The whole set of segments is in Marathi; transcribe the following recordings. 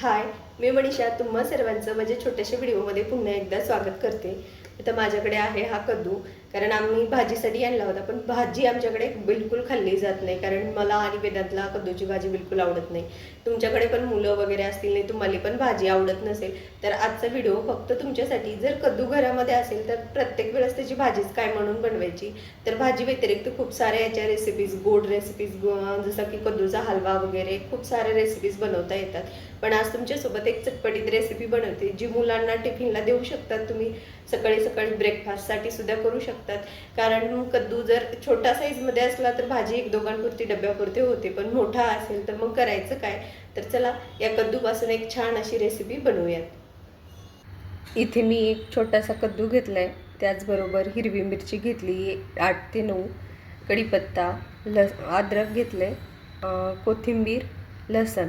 हाय मी मनीषा तुम्हा सर्वांचं माझ्या छोट्याशा व्हिडिओमध्ये पुन्हा एकदा स्वागत करते. आता माझ्याकडे आहे हा कद्दू कारण आम्ही भाजीसाठी आणला होता पण भाजी आमच्याकडे बिलकुल खाल्ली जात नाही. कारण मला आणि वेदांतला कद्दूची भाजी बिलकुल आवडत नाही. तुमच्याकडे पण मुलं वगैरे असतील नाही तुम्हाला पण भाजी आवडत नसेल तर आजचा व्हिडिओ फक्त तुमच्यासाठी जर कद्दू घरामध्ये असेल तर प्रत्येक वेळेस त्याची भाजीच काय म्हणून बनवायची? तर भाजी व्यतिरिक्त खूप साऱ्या याच्या रेसिपीज गोड रेसिपीज जसं की कद्दूचा हलवा वगैरे खूप साऱ्या रेसिपीज बनवता येतात. पण आज तुमच्यासोबत एक चटपटीत रेसिपी बनवते जी मुलांना टिफिनला देऊ शकतात तुम्ही. सकाळी सकाळी ब्रेकफास्टसाठी सुद्धा करू शकतात. कारण कद्दू जर छोटा साईजमध्ये असला तर भाजी एक दोघांपुरती डब्यापुरती होते. पण मोठा असेल तर मग करायचं काय? तर चला या कद्दूपासून एक छान अशी रेसिपी बनवूयात. इथे मी एक छोटासा कद्दू घेतला आहे त्याचबरोबर हिरवी मिरची घेतली आठ ते नऊ. कढीपत्ता लस अद्रक घेतलं आहे कोथिंबीर लसण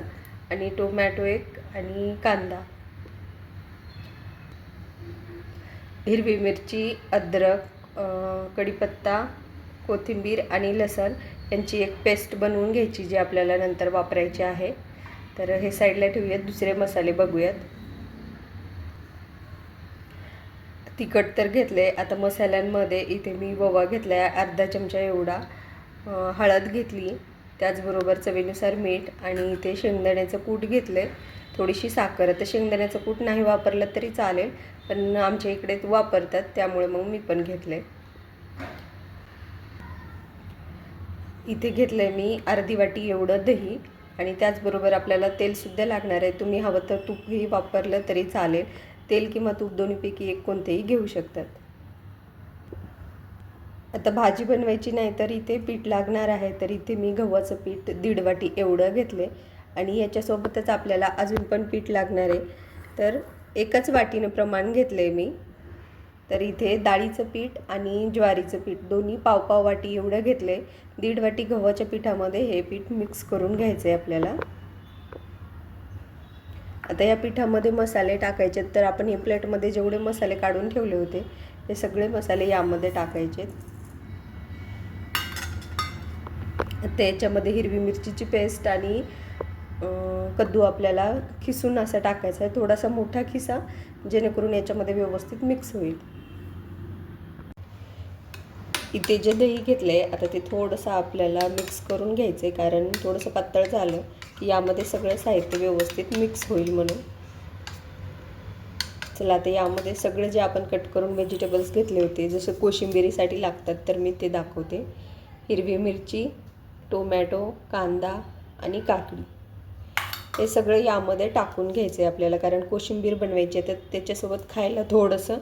आणि टोमॅटो एक आणि कांदा. हिरवी मिरची अद्रक कढीपत्ता कोथिंबीर आणि लसण यांची एक पेस्ट बनवून घ्यायची जी आपल्याला नंतर वापरायची आहे. तर हे साईडला ठेवूयात. दुसरे मसाले बघूयात. तिखट तर घेतले आता मसाल्यांमध्ये इथे मी ववा घेतला आहे अर्धा चमचा एवढा. हळद घेतली. त्याचबरोबर चवीनुसार मीठ आणि इथे शेंगदाण्याचं कूट घेतलं आहे थोडीशी साखर आता शेंगदाण्याचं कूट नाही वापरलं तरी चालेल पण आमच्या इकडे वापरतात त्यामुळे मग मी पण घेतले इथे घेतलं आहे मी अर्धी वाटी एवढं दही आणि त्याचबरोबर आपल्याला तेलसुद्धा लागणार आहे. तुम्ही हवं तर तूपही वापरलं तरी चालेल. तेल किंवा तूप दोन्हीपैकी एक कोणतेही घेऊ शकतात. आता भाजी बनवायची नाही तर इथे पीठ लागणार आहे. तर इथे मी गव्हाचं पीठ दीड वाटी एवढं घेतले आणि याच्यासोबतच आपल्याला अजून पण पीठ लागणार आहे. तर एकच वाटीनं प्रमाण घेतलं आहे मी. तर इथे डाळीचं पीठ आणि ज्वारीचं पीठ दोन्ही पाव पाव वाटी एवढं घेतलं आहे दीड वाटी गव्हाच्या पिठामध्ये हे पीठ मिक्स करून घ्यायचं आहे आपल्याला. आता या पिठामध्ये मसाले टाकायचे तर आपण हे प्लेटमध्ये जेवढे मसाले काढून ठेवले होते हे सगळे मसाले यामध्ये टाकायचे त्याच्यामध्ये हिरवी मिरचीची पेस्ट आणि कद्दू आपल्याला खिसून असा टाकायचा आहे. थोडासा मोठा खिसा जेणेकरून याच्यामध्ये व्यवस्थित मिक्स होईल. इथे जे दही घेतलं आहे आता ते थोडंसं आपल्याला मिक्स करून घ्यायचं आहे कारण थोडंसं पातळ झालं की यामध्ये सगळं साहित्य व्यवस्थित मिक्स होईल म्हणून. चला आता यामध्ये सगळे जे आपण कट करून व्हेजिटेबल्स घेतले होते जसं कोशिंबिरीसाठी लागतात तर मी ते दाखवते. हिरवी मिरची टोमॅटो कांदा आणि काकडी. हे सगळं यामध्ये टाकून घ्यायचं आहे आपल्याला. कारण कोशिंबीर बनवायची आहे तर त्याच्यासोबत खायला थोडंसं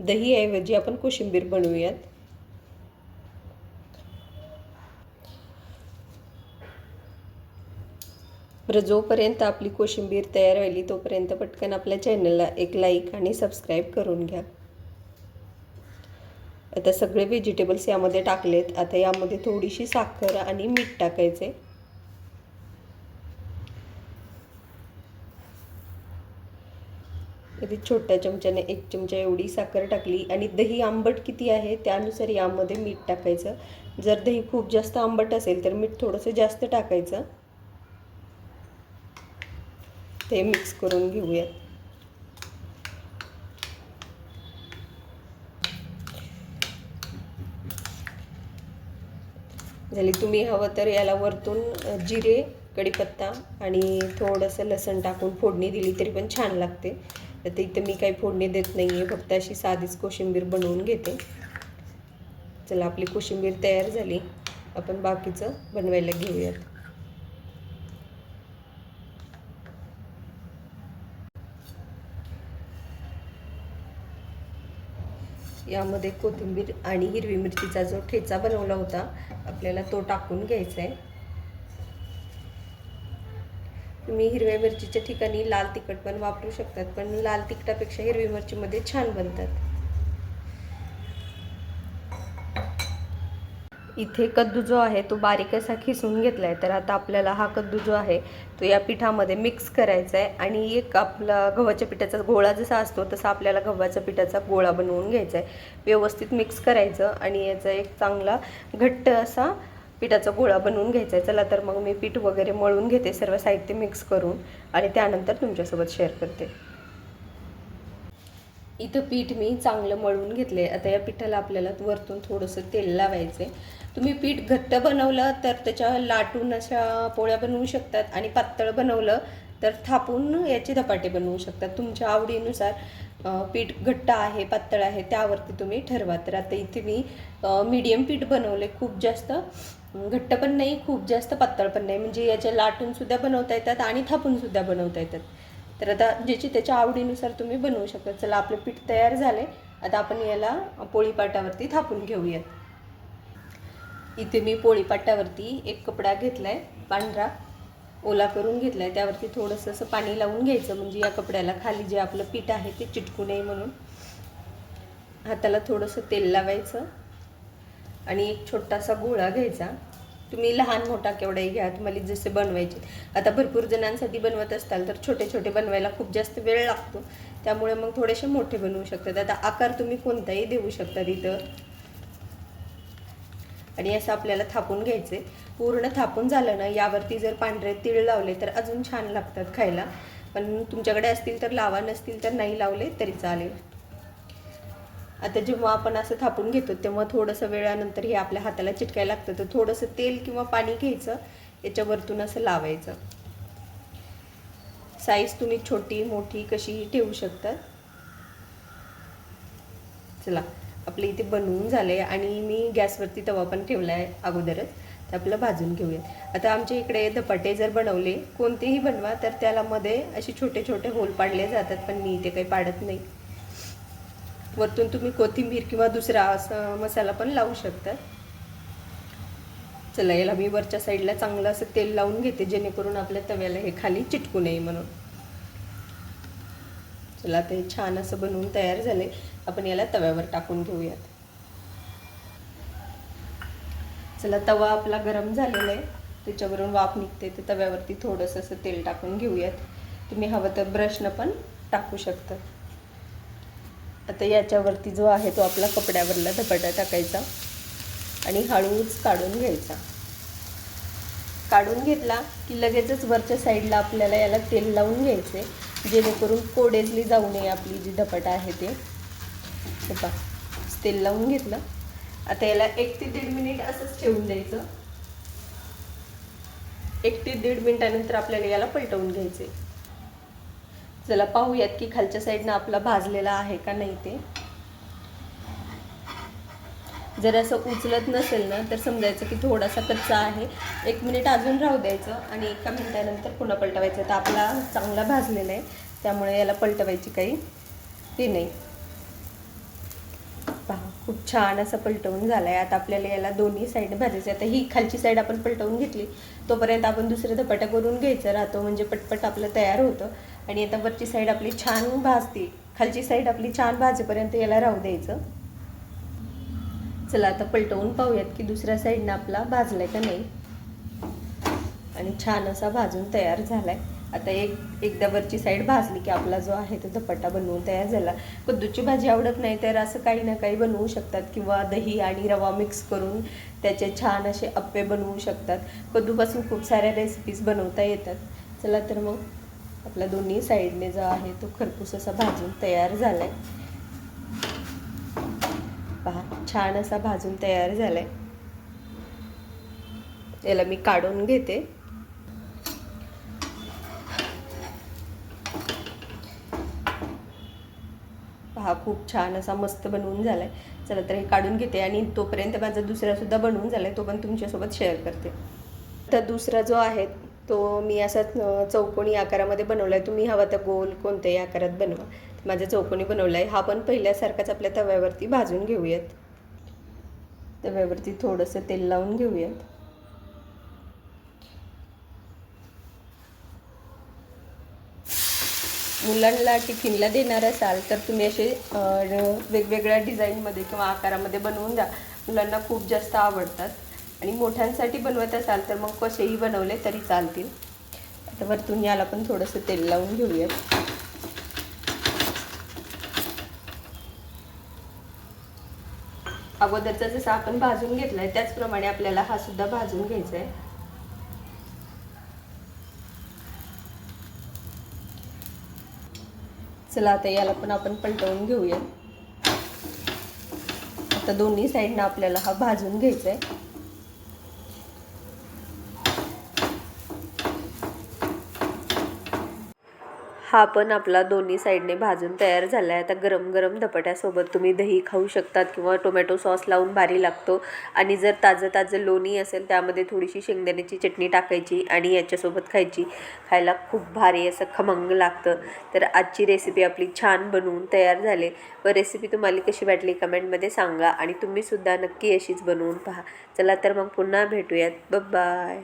दहीऐवजी आपण कोशिंबीर बनवूयात. बरं जोपर्यंत आपली कोशिंबीर तयार व्हायली तोपर्यंत पटकन आपल्या चॅनलला एक लाईक आणि सबस्क्राईब करून घ्या. आता सगळे व्हेजिटेबल्स यामध्ये टाकलेत. आता यामध्ये थोडीशी साखर आणि मीठ टाकायचे कधी छोट्या चमच्याने एक चमचा एवढी साखर टाकली आणि दही आंबट किती आहे त्यानुसार यामध्ये मीठ टाकायचं. जर दही खूप जास्त आंबट असेल तर मीठ थोडंसं जास्त टाकायचं. ते मिक्स करून घेऊयात. झाली तुम्ही हवं तर याला वरतून जिरे कढीपत्ता आणि थोडंसं लसण टाकून फोडणी दिली तरी पण छान लागते. तर इथं मी काही फोडणी देत नाही आहे फक्त अशी साधीच कोशिंबीर बनवून घेते. चला आपली कोशिंबीर तयार झाली. आपण बाकीचं बनवायला घेऊयात. यामध्ये कोथिंबीर आणि हिरवी मिरचीचा जो ठेचा बनवला होता आपल्याला तो टाकून घ्यायचा आहे तुम्ही हिरव्या मिरचीच्या ठिकाणी लाल तिखट पण वापरू शकतात पण लाल तिखटापेक्षा हिरवी मिरचीमध्ये छान बनतात. इथे कद्दू जो आहे तो बारीक असा खिसून घेतला आहे तर आता आपल्याला हा कद्दू जो आहे तो या पिठामध्ये मिक्स करायचा आहे आणि एक आपला गव्हाच्या पिठाचा गोळा जसा असतो तसा आपल्याला गव्हाच्या पिठाचा गोळा बनवून घ्यायचा आहे व्यवस्थित मिक्स करायचं आणि याचा एक चांगला घट्ट असा पिठाचा गोळा बनवून घ्यायचा आहे. चला तर मग मी पीठ वगैरे मळून घेते सर्व साहित्य मिक्स करून आणि त्यानंतर तुमच्यासोबत शेअर करते. इथं पीठ मी चांगलं मळून घेतले आता या पिठाला आपल्याला वरतून थोडंसं तेल लावायचं आहे तुम्ही पीठ घट्ट बनवलं तर त्याच्या लाटून अशा पोळ्या बनवू शकतात आणि पातळ बनवलं तर थापून याचे धपाटे बनवू शकतात. तुमच्या आवडीनुसार पीठ घट्ट आहे पातळ आहे त्यावरती तुम्ही ठरवा. तर आता इथे मी मीडियम पीठ बनवले खूप जास्त. घट्ट पण नाही खूप जास्त पातळ पण नाही. म्हणजे याच्या लाटून सुद्धा बनवता येतात आणि थापून सुद्धा बनवता येतात. तर आता ज्याची त्याच्या आवडीनुसार तुम्ही बनवू शकता. चला आपलं पीठ तयार झाले आता आपण याला पोळीपाटावरती थापून घेऊयात. इथे मी पोळीपाटावरती एक कपडा घेतला आहे पांढरा. ओला करून घेतलाय. त्यावरती थोडंसं असं पाणी लावून घ्यायचं. म्हणजे या कपड्याला खाली जे आपलं पीठ आहे ते चिटकू नये म्हणून. हाताला थोडंसं तेल लावायचं. आणि एक छोटासा गोळा घ्यायचा. तुम्ही लहान मोठा केवढाही घ्या. तुम्हाला जसे बनवायचे. आता भरपूर जणांसाठी बनवत असताल तर छोटे छोटे बनवायला खूप जास्त वेळ लागतो. त्यामुळे मग थोडेसे मोठे बनवू शकतात. आता आकार तुम्ही कोणताही देऊ शकता तिथं. आणि असं आपल्याला थापून घ्यायचं आहे. पूर्ण थापून झालं ना यावरती जर पांढरे तीळ लावले तर अजून छान लागतात खायला. पण तुमच्याकडे असतील तर लावा नसतील तर नाही लावले तरी चालेल. आता जेव्हा आपण असं थापून घेतो तेव्हा थोडंसं वेळानंतर हे आपल्या हाताला चिटकायला लागतं. तर थोडंसं तेल किंवा पाणी घ्यायचं याच्यावरतून असं लावायचं. साईज तुम्ही छोटी मोठी कशीही ठेवू शकतात? चला. आपलं इथे बनवून झाले आणि मी गॅसवरती तवा पण ठेवला आहे अगोदरच. तर आपलं भाजून घेऊया आता आमच्या इकडे धपाटे जर बनवले कोणतेही बनवा तर त्याला मध्ये असे छोटे छोटे होल पाडले जातात पण मी इथे काही पाडत नाही. वरतून तुम्ही कोथिंबीर किंवा दुसरा असा मसाला पण लावू शकतात चला याला मी वरच्या साईडला चांगलं असं तेल लावून घेते जेणेकरून आपल्या तव्याला हे खाली चिटकू नये म्हणून. चला ते छान असं बनवून तयार झाले. आपण याला तव्यावर टाकून घेऊयात. चला तवा आपला गरम झालेला आहे. त्याच्यावरून वाफ निघते ते तव्यावरती थोडंसं असं तेल टाकून घेऊयात. तुम्ही हवं तर ब्रशनं पण टाकू शकता. आता याच्यावरती जो आहे तो आपला कपड्यावरला धपाटा टाकायचा आणि हळूच काढून घ्यायचा. काढून घेतला की लगेचच वरच्या साईडला आपल्याला याला तेल लावून घ्यायचे. जेणेकरून कोडेजली जाऊ नये आपली जी धपाटा आहे ते. बघा तेल लावून घेतलं. आता याला एक ते दीड मिनिट असंच ठेवून द्यायचं. एक ते दीड मिनिटानंतर आपल्याला याला पलटवून घ्यायचे चला पाहूयात की खालच्या साईडनं आपला भाजलेला आहे का नाही ते. जर असं उचलत नसेल ना तर समजायचं की थोडासा कच्चा आहे. एक मिनिट अजून राहू द्यायचं आणि एका मिनिटानंतर पुन्हा पलटवायचं. तर आपला चांगला भाजलेला आहे. त्यामुळे याला पलटवायची काही ते नाही. पहा खूप छान असं पलटवून झालं आहे आता आपल्याला याला दोन्ही साईड भाजायचं. आता ही खालची साईड आपण पलटवून घेतली. तोपर्यंत आपण दुसरं धपाटा करून घ्यायचं राहतो. म्हणजे पटपट आपलं तयार होतं. आणि आता वरची साईड आपली छान भाजते. खालची साईड आपली छान भाजेपर्यंत याला राहू द्यायचं. चला आता पलटवून पाहूयात की दुसऱ्या साईडनं आपला भाजला आहे का नाही. आणि छान असा भाजून तयार झाला आहे आता एक एकदा वरची साईड भाजली की आपला जो आहे तो धपाटा बनवून तयार झाला. कद्दूची भाजी आवडत नाही तर असं काही ना काही बनवू शकतात किंवा दही आणि रवा मिक्स करून त्याचे छान असे अप्पे बनवू शकतात. कद्दूपासून खूप साऱ्या रेसिपीज बनवता येतात. चला तर मग आपला दोन्ही साईडने जो आहे तो खरपूस असा भाजून तयार झाला आहे छान असा भाजून तयार झाला आहे याला मी काढून घेते. हा खूप छान असा मस्त बनवून झाला आहे चला तर हे काढून घेते आणि तोपर्यंत माझा दुसरासुद्धा बनवून झाला आहे तो पण तुमच्यासोबत शेअर करते. तर दुसरा जो आहे तो मी असा चौकोनी आकारामध्ये आहे तुम्ही हवा तर गोल कोणत्याही आकारात बनवा. माझ्या चौकोनी आहे हा पण पहिल्यासारखाच आपल्या तव्यावरती भाजून घेऊयात. तव्यावरती थोडंसं तेल लावून घेऊयात. मुलांना टिफिनला देणार असाल तर तुम्ही असे वेगवेगळ्या डिझाईनमध्ये किंवा आकारामध्ये बनवून द्या. मुलांना खूप जास्त आवडतात. आणि मोठ्यांसाठी बनवत असाल तर मग कसेही बनवले तरी चालतील. आता वरतून याला पण थोडंसं तेल लावून घेऊयात. अगोदरचा जसा आपण भाजून घेतलाय त्याचप्रमाणे आपल्याला हा सुद्धा भाजून घ्यायचा आहे चला आता याला पण आपण पलटवून घेऊया. आता दोन्ही साईडनं आपल्याला हा भाजून घ्यायचा आहे हा पण आपला दोन्ही साईडने भाजून तयार झाला आहे आता गरम गरम धपाट्यासोबत तुम्ही दही खाऊ शकतात किंवा टोमॅटो सॉस लावून भारी लागतो. आणि जर ताजं ताजं लोणी असेल त्यामध्ये थोडीशी शेंगदाण्याची चटणी टाकायची आणि याच्यासोबत खायची. खायला खूप भारी असं खमंग लागतं. तर आजची रेसिपी आपली छान बनवून तयार झाली. व रेसिपी तुम्हाला कशी वाटली कमेंटमध्ये सांगा आणि तुम्हीसुद्धा नक्की अशीच बनवून पहा. चला तर मग पुन्हा भेटूयात. बाय